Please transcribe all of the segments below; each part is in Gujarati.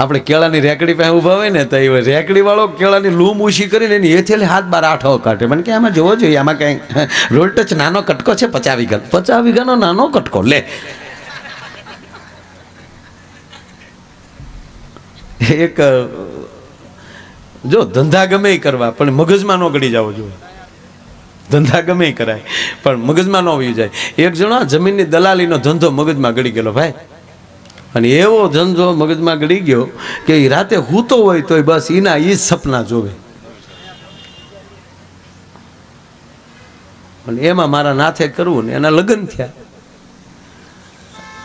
આપણે કેળાની રેકડી પાસે ઊભા હોય ને તો એ રેકડી વાળો કેળાની લૂમ ઊંચી કરીને એની હેઠેલી હાથ બાર આઠો કાઢે. મને કે આમાં જોવો જોઈએ, આમાં કંઈ રોલ ટચ નાનો કટકો છે, પચાસ વીઘા પચાસ વીઘાનો નાનો કટકો. લે. એક જો, ધંધા ગમે કરવા, પણ મગજમાં ન ગળી જવો જોઈએ ધંધા ગમે કરાય, પણ મગજમાં ન આવી જાય. એક જણો, જમીનની દલાલીનો ધંધો મગજમાં ગળી ગયેલો, ભાઈ. અને એવો ધંધો મગજમાં ગળી ગયો કે એ રાતે હૂતો હોય તોય બસ એના એ જ સપના જોવે. અને એમાં મારા નાથે કરવું ને એના લગ્ન થયા.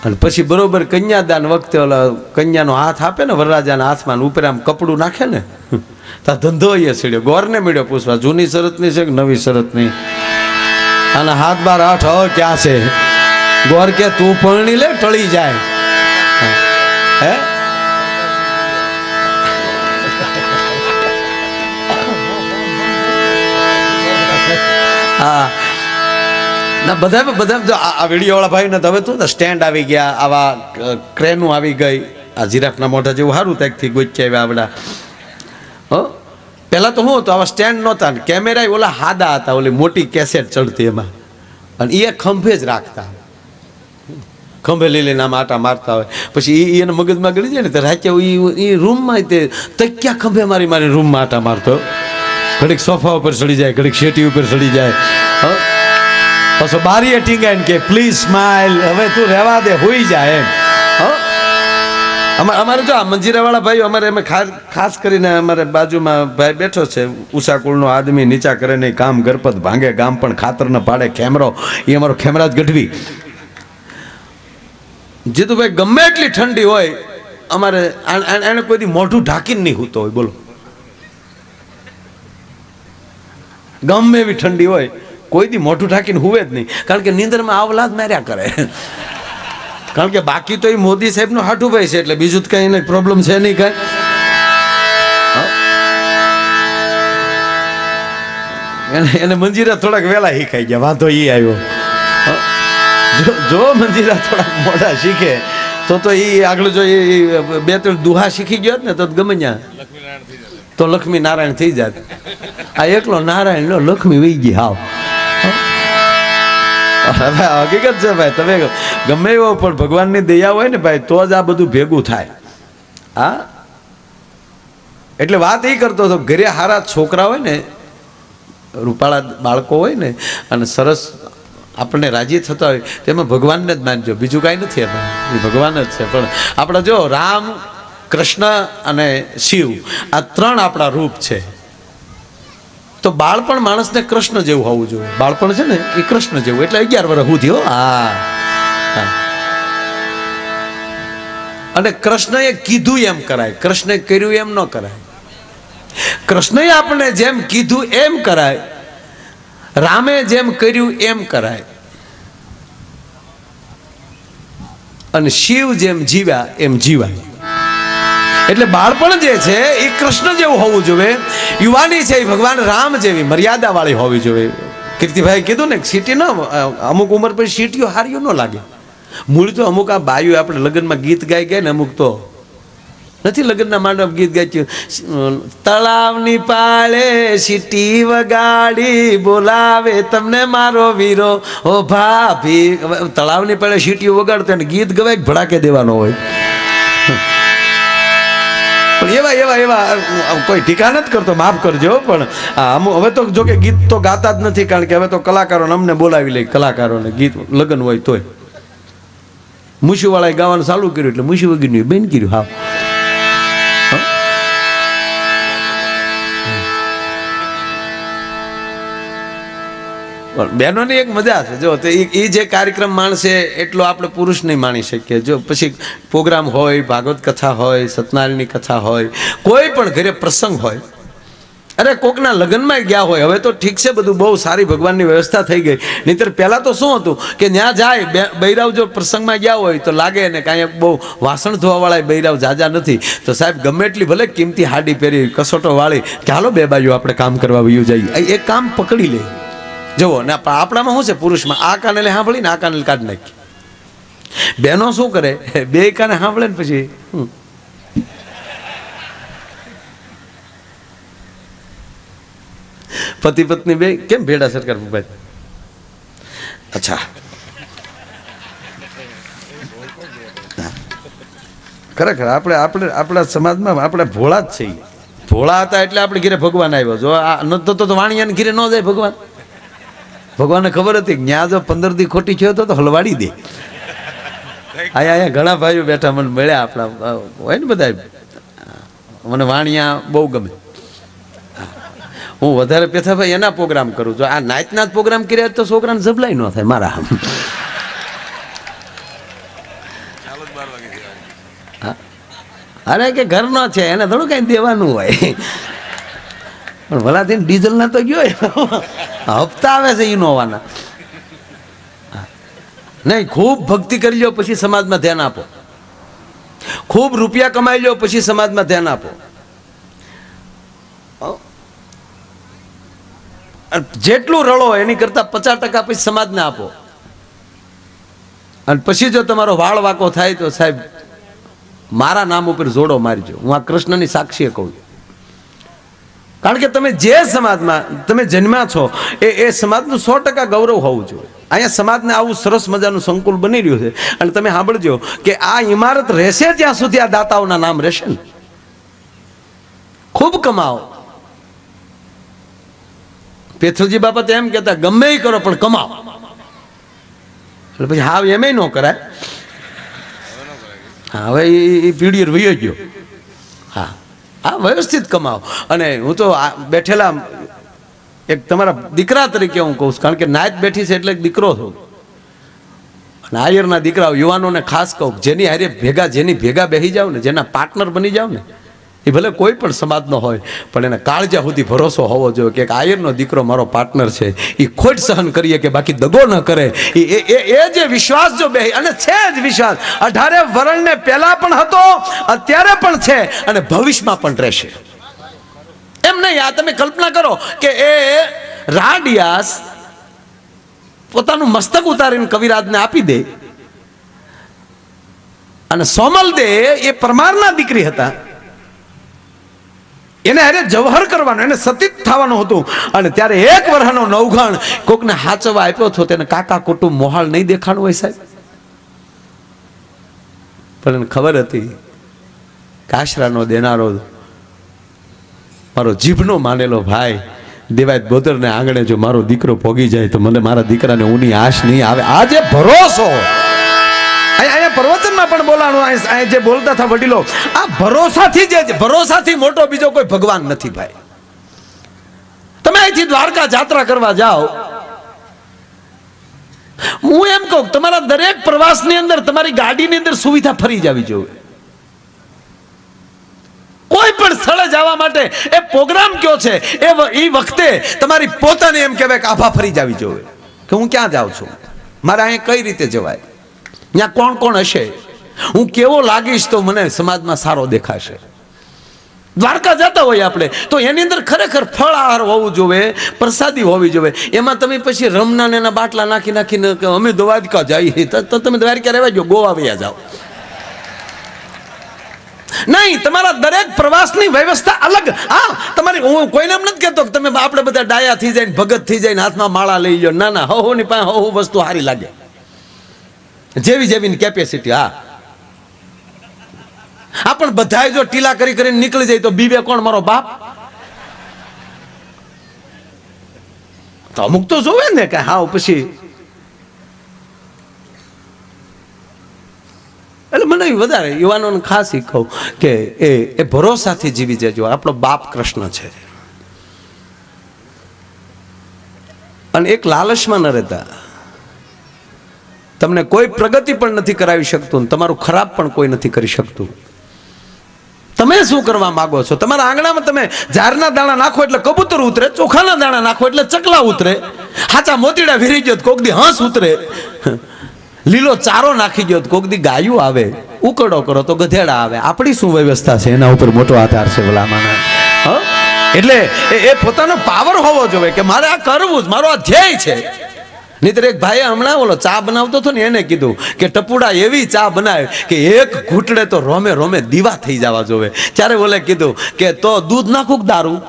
અને પછી બરોબર કન્યાદાન વખતે ઓલા કન્યાનો હાથ આપે ને વરરાજાના હાથમાં ઉપર આમ કપડું નાખે ને, તા ધંધો એ સીડ્યો, ગોરને મળ્યો પૂછવા, જૂની શરતની છે કે નવી શરતની? અને હાથ બાર આઠ હ, ક્યાં છે? ગોર કે, તું પરણી લે, ટળી જાય. હે. હા ના, બધા બધા જો આ વીડિયો વાળા ભાઈ ને હવે તો સ્ટેન્ડ આવી ગયા, આવા ક્રેનો આવી ગઈ. આ જીરાફના મોઢા જેવું સારું ત્યાંથી ગોચ્યા આવ્યા આવડા. હો? પહેલાં તો હું હતું, આવા સ્ટેન્ડ નહોતા ને. કેમેરા ઓલા હાદા હતા, ઓલી મોટી કેસેટ ચડતી એમાં. અને એ ખંભે જ રાખતા. ખંભે લઈ લઈને આમ આટા મારતા હોય. પછી એ એને મગજમાં ગળી જાય ને તો રાતે એ રૂમમાં તે તક્યા ખંભે મારી મારી રૂમમાં આટા મારતો. ઘડીક સોફા ઉપર ચડી જાય, ઘડીક શેટી ઉપર ચડી જાય. પછી બારીએ ટીંગાઈને કે પ્લીઝ સ્માઇલ હવે તું રહેવા દે, હોઈ જાય એમ. અમારે અમારે જો આ મંજીરાવાળા ભાઈઓ અમારે અમે ખાસ કરીને અમારે બાજુમાં ભાઈ બેઠો છે, ઉષા કુળનો આદમી, નીચા કરે નહીં કામ ગરપત ભાંગે, ગામ પણ ખાતર ન પાડે ખેમરો એ અમારો ખેમરાજ ગઢવી. જીતુભાઈ ગમે એટલી ઠંડી હોય, અમારે એને કોઈ મોઢું ઢાંકીને નહીં હોતો હોય, બોલો. ગમે એવી ઠંડી હોય, કોઈ દી મોઢું ઢાંકીને હુવે જ નહીં, કારણ કે નીંદરમાં આવલાદ માર્યા કરે. કારણ કે બાકી તો એ મોદી સાહેબનો હાઠુભાઈ છે, એટલે બીજું તો કઈ એને પ્રોબ્લેમ છે નહીં કઈ. એને એને મંજીરા થોડાક વહેલા શીખાઈ ગયા, વાંધો એ આવ્યો. જો જો મંજીરા થોડાક મોઢા શીખે, તો તો એ આગળ જો એ બે ત્રણ દુહા શીખી ગયો ને, તો ગમે તો લક્ષ્મી નારાયણ થઈ જાત. આ એકલો નારાયણ નો લક્ષ્મી વહી ગઈ હાવ. હકીકત છે ભાઈ, તમે ગમે એવો પણ ભગવાનની દયા હોય ને ભાઈ, તો જ આ બધું ભેગું થાય. હા? એટલે વાત એ કરતો હતો, ઘરે હારા છોકરા હોય ને, રૂપાળા બાળકો હોય ને, અને સરસ આપણને રાજી થતા હોય, તેમાં ભગવાનને જ માનજો. બીજું કાંઈ નથી એમાં. એ ભગવાન જ છે. પણ આપણે જો રામ, કૃષ્ણ અને શિવ, આ ત્રણ આપણા રૂપ છે. તો બાળપણ માણસને કૃષ્ણ જેવું હોવું જોઈએ. બાળપણ છે ને, એ કૃષ્ણ જેવું. એટલે અગિયાર વર્ષ હું. થયો હા. અને કૃષ્ણએ કીધું એમ કરાય. કૃષ્ણએ કર્યું એમ ન કરાય. કૃષ્ણએ આપણે જેમ કીધું એમ કરાય. રામે જેમ કર્યું એમ કરાય. અને શિવ જેમ જીવ્યા એમ જીવાય. એટલે બાળપણ જે છે, એ કૃષ્ણ જેવું હોવું જોઈએ. યુવાની છે એ ભગવાન રામ જેવી મર્યાદા વાળી હોવી જોઈએ. કીર્તિભાઈ કીધું ને સીટી ન, અમુક ઉંમર પછી સીટીઓ હારીઓ ન લાગે. મૂળ તો અમુક આ બાયું આપણે લગ્નમાં ગીત ગાઈ ગયા ને અમુક તો નથી લગ્નના માંડવ ગીત ગાચ્યું તળાવની પાળે સીટી વગાડી બોલાવે તમને મારો વીરો. ઓ ભાભી તળાવની પાળે સીટી વગાડતો અને ગીત ગવાય ભડાકે દેવાનો હોય? પણ એવા એવા એવા કોઈ ઠીકા નથી કરતો, માફ કરજો, પણ અમુક હવે તો જો કે ગીત તો ગાતા જ નથી, કારણ કે હવે તો કલાકારોને અમને બોલાવી લે કલાકારોને, ગીત, લગ્ન હોય તોય. મુશીવાળાએ ગાવાનું ચાલુ કર્યું, એટલે મુશી વગીનું બેન કર્યું, હા. પણ બહેનોની એક મજા છે. જો તો એ જે કાર્યક્રમ માણસે એટલો આપણે પુરુષ નહીં માણી શકીએ. જો પછી પ્રોગ્રામ હોય, ભાગવત કથા હોય સત્યનારાયણની કથા હોય, કોઈ પણ ઘરે પ્રસંગ હોય, અરે કોકના લગ્નમાં ગયા હોય, હવે તો ઠીક છે બધું બહુ સારી ભગવાનની વ્યવસ્થા થઈ ગઈ. નહીતર પહેલાં તો શું હતું કે ત્યાં જાય બૈરાવ જો પ્રસંગમાં ગયા હોય તો લાગે ને કાંઈ બહુ વાસણ ધોવાવાળા બૈરાવ જાજા નથી. તો સાહેબ ગમે એટલી ભલે કિંમતી હાડી પહેરી, કસોટો વાળી, કે હાલો બે બાજુ આપણે કામ કરવા વયું જઈએ. એ કામ પકડી લે. જુઓ, ને આપણામાં શું છે? પુરુષમાં આ કાને સાંભળીને આ કાને કાઢી નાખી. બેનો શું કરે? બે કાને સાંભળે ને પછી પતિ પત્ની બે, કેમ ભેડા સરકાર ભૂપાઈ અચ્છા. ખરેખર આપણે આપણે આપણા સમાજમાં આપણે ભોળા જ છીએ. ભોળા હતા એટલે આપણે ઘીરે ભગવાન આવ્યો. જો આ નતો તો વાણિયાને ઘીરે ન જાય ભગવાન. ભગવાનને ખબર હતી કે જો પંદર દી ખોટી થયો તો હલવાડી દે. અહીંયા અહીંયા ઘણા ભાઈઓ બેઠા મને મળ્યા આપણા હોય ને બધા મને વાણિયા બહુ ગમે. હું વધારે પેથાભાઈ એના પ્રોગ્રામ કરું. છું આ નાચના જ પ્રોગ્રામ કર્યા તો છોકરાને જબલાઈ ન થાય મારા. અરે કે ઘરનો છે, એને થોડું કઈ દેવાનું હોય. પણ ભલાથી થઈને ડીઝલ ના તો ગયો હપ્તા આવે છે ઇનોવાના. નહીં, ખૂબ ભક્તિ કરી લો પછી સમાજમાં ધ્યાન આપો. ખૂબ રૂપિયા કમાઈ લો પછી સમાજમાં ધ્યાન આપો. જેટલું રળો, એની કરતા પચાસ ટકા પછી સમાજને આપો. અને પછી જો તમારો વાળ વાકો થાય તો સાહેબ, મારા નામ ઉપર જોડો મારજો. હું આ કૃષ્ણની સાક્ષીએ કહું છું. કારણ કે તમે જે સમાજમાં, તમે જન્મ્યા છો, એ એ સમાજનું સો ટકા ગૌરવ હોવું જોઈએ. અહીંયા સમાજને આવું સરસ મજાનું સંકુલ બની રહ્યું છે. અને તમે સાંભળજો કે આ ઇમારત રહેશે ત્યાં સુધી આ દાતાઓના નામ રહેશે ને. ખૂબ કમાઓ. પેથલજી બાપા તો એમ કહેતા, ગમે એ કરો, પણ કમાઓ. એટલે પછી હાવ એમે ન કરાય. હવે એ પીડીએ વયો ગયો. હા. હા, વ્યવસ્થિત કમાઓ. અને હું તો બેઠેલા એક તમારા દીકરા તરીકે હું કહું છું, કારણ કે નાયત બેઠી છે એટલે દીકરો છું. અને આયરના દીકરાઓ યુવાનોને ખાસ કહું જેની હારે ભેગા, જેની ભેગા બેસી જાવ ને, જેના પાર્ટનર બની જાવ ને એ ભલે કોઈ પણ સમાજનો હોય, પણ એને કાળજા સુધી ભરોસો હોવો જોઈએ કે આયરનો દીકરો મારો પાર્ટનર છે. એ ખોટ સહન કરીએ કે બાકી દગો ન કરે. એ એ જે વિશ્વાસ જો બે અને છે જ વિશ્વાસ. અઢારે વરણને પહેલા પણ હતો, અત્યારે પણ છે, અને ભવિષ્યમાં પણ રહેશે. એમ નહીં, આ તમે કલ્પના કરો કે એ રાડિયાસ પોતાનું મસ્તક ઉતારીને કવિરાજને આપી દે. અને સોમલ દે એ પરમારના દીકરી હતા. એને અરે જવહર કરવાનું, એને સતીત થવાનું હતું. અને ત્યારે એક વર્ષનો નવઘણ કોકને હાચવા આપ્યો હતો તેને કાકા કુટુંબ મોહાળ નહીં દેખાણું હોય સાહેબ. પણ એને ખબર હતી કાશરાનો દેનારો મારો જીભનો માનેલો ભાઈ દેવાય બોદરને આંગણે જો મારો દીકરો પોગી જાય તો મને મારા દીકરાને ઊની આશ નહીં આવે. આજે ભરોસો અહીંયા અહીંયા પ્રવચનમાં પણ બોલાણું અહીં અહીં જે બોલતા હતા વડીલો, આ ભરોસાથી જે ભરોસાથી મોટો બીજો કોઈ ભગવાન નથી ભાઈ. તમે અહીંથી દ્વારકા જાત્રા કરવા જાઓ. હું એમ કહું, તમારા દરેક પ્રવાસની અંદર તમારી ગાડીની અંદર સુવિધા ફરી જવી જોઈએ. કોઈ પણ સ્થળે જવા માટે એ પ્રોગ્રામ કયો છે, એ એ વખતે તમારી પોતાને એમ કહેવાય કે આભા ફરી જવી જોઈએ. કે હું ક્યાં જાઉં છું? મારે અહીંયા કઈ રીતે જવાય? ત્યાં કોણ કોણ હશે? હું કેવો લાગીશ તો મને સમાજમાં સારો દેખાશે. દ્વારકા જતા હોય આપણે, તો એની અંદર ખરેખર ફળ આહાર હોવું જોઈએ પ્રસાદી હોવી જોઈએ એમાં તમે પછી રમના એના બાટલા નાખી નાખીને અમે દ્વારકા જઈએ. તો તમે દ્વારકા રહેવા જો ગોવા વયા જાઓ. નહીં, તમારા દરેક પ્રવાસની વ્યવસ્થા અલગ. હા, તમારી હું કોઈને એમ નથી કહેતો કે તમે આપણે બધા ડાયા થઈ જાય ભગત થઈ જાય હાથમાં માળા લઈ લો ના ના, હો ની પાસે હો, વસ્તુ સારી લાગે. જેવી જેવી કેપેસિટી હા. આ પણ બધાય જો ટીલા કરી કરીને નીકળી જાય તો બીવે કોણ મારો બાપ? તો અમુક તો જોવે ને કે હા, પછી એટલે મને વધારે યુવાનોને ખાસ કહું કે એ એ ભરોસાથી જીવી જજો. આપણો બાપ કૃષ્ણ છે. અને એક લાલચમાં ન રહેતા. તમને કોઈ પ્રગતિ પણ નથી કરાવી શકતું તમારું ખરાબ પણ કોઈ નથી કરી શકતું. તમે શું કરવા માગો છો? તમારા આંગણામાં તમે ઝારના દાણા નાખો એટલે કબૂતર ઉતરે, ચોખાના દાણા નાખો એટલે ચકલા ઉતરે, હાચા મોતીડા વિરી ગયો કોક દી હંસ ઉતરે, લીલો ચારો નાખી ગયો કોક દી ગાયું આવે, ઉકળો કરો તો ગધેડા આવે. આપણી શું વ્યવસ્થા છે? એના ઉપર મોટો આધાર છે ભલામણ. હ? એટલે એ પોતાનો પાવર હોવો જોઈએ કે મારે આ કરવું જ, મારો આ ધ્યેય છે. નહીતર એક ભાઈએ હમણાં ઓલો ચા બનાવતો હતો ને એને કીધું કે ટપુડા એવી ચા બનાવે કે એક ઘૂંટડે તો રોમે રોમે દીવા થઈ જવા જોવે. ત્યારે બોલે કીધું કે તો દૂધ નાખું દારૂ?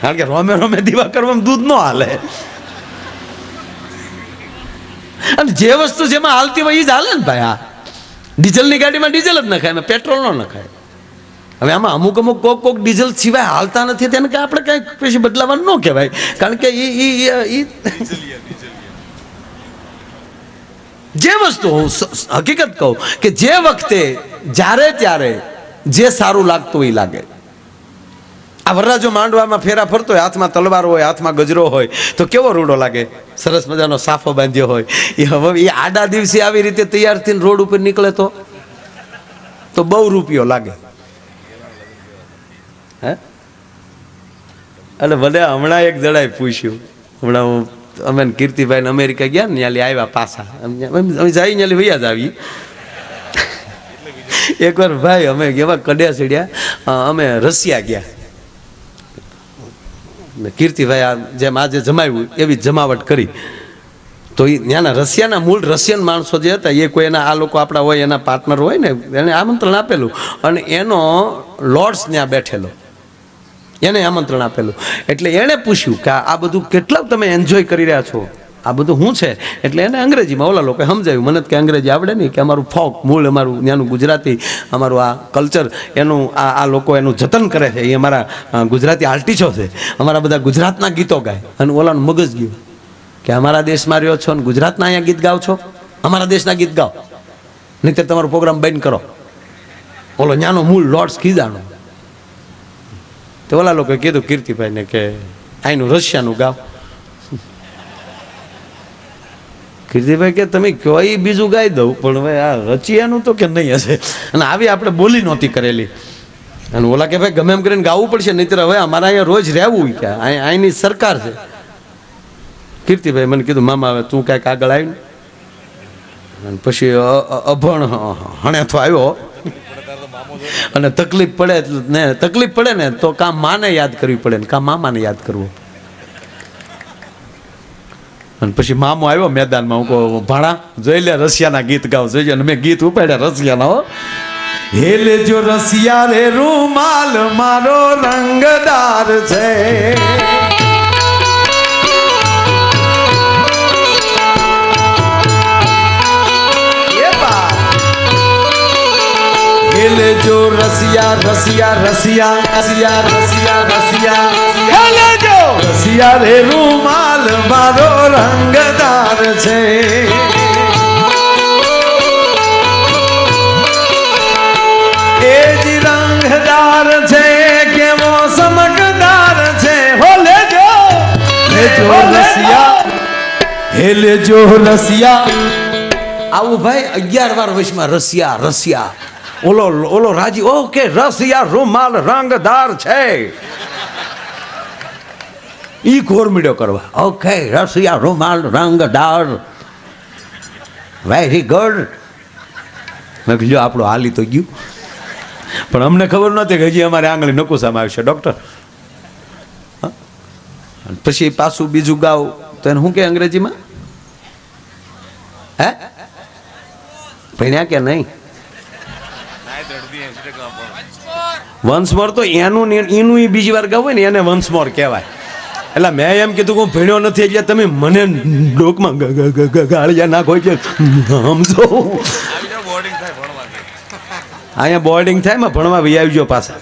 કારણ કે રોમે રોમે દીવા કરવામાં દૂધ ન હાલે. અને જે વસ્તુ જેમાં હાલતી હોય એ જ હાલે ને ભાઈ આ. ડીઝલની ગાડીમાં ડીઝલ જ નખાય પેટ્રોલ ન નખાય. હવે આમાં અમુક અમુક કોક કોક ડીઝલ સિવાય હાલતા નથી, તેને કે આપણે કાંઈ પછી બદલાવાનું ન કહેવાય. કારણ કે એ એ જે વસ્તુ હું હકીકત કહું કે જે વખતે, જ્યારે ત્યારે જે સારું લાગતું એ લાગે. આ વરરાજો માંડવામાં ફેરા ફરતો હોય, હાથમાં તલવાર હોય, હાથમાં ગજરો હોય, તો કેવો રૂડો લાગે? સરસ મજાનો સાફો બાંધ્યો હોય. એ હવે એ આડા દિવસે આવી રીતે તૈયાર થઈને રોડ ઉપર નીકળે તો? તો બહુ રૂપિયો લાગે. હે? એટલે ભલે હમણાં એક જણાએ પૂછ્યું. હમણાં હું અમે ને કીર્તિભાઈ અમેરિકા ગયા ને ત્યાં આવ્યા પાછા. અમે જઈ ત્યાં વૈયા જ આવી એકવાર ભાઈ, અમે એવા કડ્યા ચડ્યા. અમે રશિયા ગયા. ને કીર્તિભાઈ આ જેમ આજે જમાવ્યું, એવી જમાવટ કરી. તો એ ત્યાંના રશિયાના મૂળ રશિયન માણસો જે હતા, એ કોઈ એના આ લોકો આપણા હોય, એના પાર્ટનર હોય ને, એને આમંત્રણ આપેલું. અને એનો લોર્ડ્સ ત્યાં બેઠેલો. એને આમંત્રણ આપેલું. એટલે એણે પૂછ્યું કે આ બધું કેટલા તમે એન્જોય કરી રહ્યા છો? આ બધું શું છે? એટલે એને અંગ્રેજીમાં ઓલા લોકોએ સમજાવ્યું, મને કે અંગ્રેજી આવડે નહીં, કે અમારું ફોક મૂળ, અમારું ત્યાંનું ગુજરાતી, અમારું આ કલ્ચર એનું આ આ લોકો એનું જતન કરે છે. એ અમારા ગુજરાતી આર્ટિસ્ટો છે. અમારા બધા ગુજરાતના ગીતો ગાય. અને ઓલાનું મગજ ગયું કે અમારા દેશમાં રહ્યો છો અને ગુજરાતના અહીંયા ગીત ગાઓ છો? અમારા દેશના ગીત ગાઓ. નહીંતર તમારો પ્રોગ્રામ બંધ કરો. ઓલો ન્યાનો મૂળ લોર્ડ્સ કીધાનો તો ઓલા લોકોએ કીધું કીર્તિભાઈને કે આઈનું રશિયાનું ગાવ. કીર્તિભાઈ કે, તમે કયો એ બીજું ગાઈ દઉં? પણ હવે આ રચિયાનું તો કે નહીં હશે? અને આવી આપણે બોલી નહોતી કરેલી. અને ઓલા કે, ભાઈ, ગમે એમ કરીને ગાવું પડશે, નહીંતર હવે અમારે અહીંયા રોજ રહેવું કે અહીં અહીંની સરકાર છે. કીર્તિભાઈ મને કીધું, મામા, હવે તું કાંઈક આગળ આવી અને પછી અભણ હણે તો આવ્યો. અને તકલીફ પડે ને, તકલીફ પડે ને તો કાં માને યાદ કરવી પડે ને, કાં મામાને યાદ કરવું? અને પછી મામો આવ્યો મેદાનમાં, હું કહું, ભાણા, જોઈ લે રશિયાના ગીત ગાવ જોઈ અને મેં ગીત ઉપાડ્યા રશિયાના, હો. હેલે જો રશિયા રે રૂમાલ, મારો રંગદાર છે. હેલે જો રસિયા રસિયા રસિયા રસિયા રસિયા રસિયા હેલે જો રસિયા રે રૂમાલ મારો રંગદાર છે એ જ રંગદાર છે કેવો સમકદાર છે હો લેજો લેજો રસિયા હે લેજો રસિયા આવું ભાઈ અગિયાર વાર વચમાં રસિયા રસિયા. ઓલો ઓલો રાજી, ઓકે, રસિયા રૂમાલ રંગદાર છે. ઈ ઘોરમીડો કરવા. ઓકે, રસિયા રૂમાલ રંગદાર. વેરી ગુડ મેં કીધું આપણું હાલી તો ગયું. પણ અમને ખબર નહોતી કે હજી અમારે આંગળી નકુસામાં આવશે, ડૉક્ટર. પછી પાછું બીજું ગાવ, તો એને શું કે અંગ્રેજીમાં? હે? ભણ્યા કે નહીં? વંશ મોર તો એનું એનું એ બીજી વાર ગાવું હોય ને એને વંશમોર કહેવાય. એટલે મેં એમ કીધું કે હું ભણ્યો નથી એટલે તમે મને ડોકમાં ગાળિયા નાખો છે સમજો અહીંયા બોર્ડિંગ થાયમાં ભણવા વહી આવજો પાછા.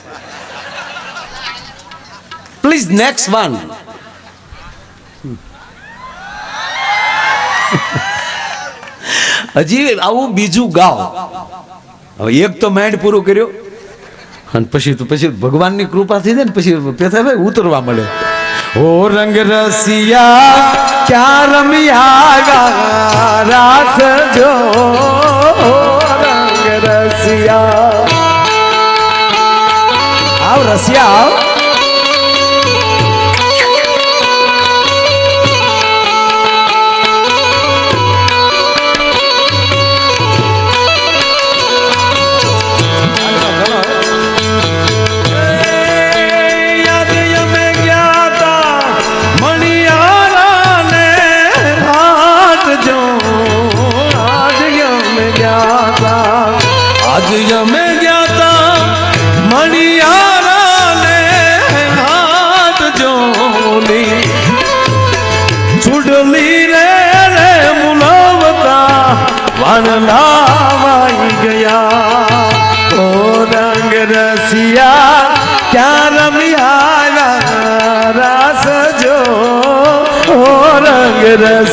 પ્લીઝ નેક્સ્ટ વન હજી આવું બીજું ગાઓ. હવે એક તો માઇન્ડ પૂરું કર્યો. અને પછી તો પછી ભગવાનની કૃપા થઈ જાય ને પછી પેથાભાઈ ઉતરવા મળે. ઓ રંગ રસિયા ક્યાં રમિયા રાત જો. રંગ રસિયા. આવ રસિયા, આવ.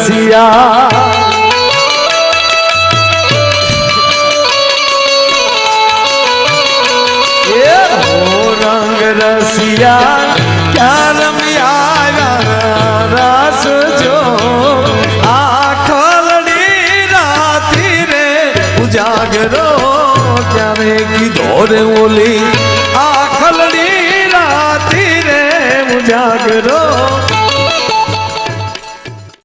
રસિયા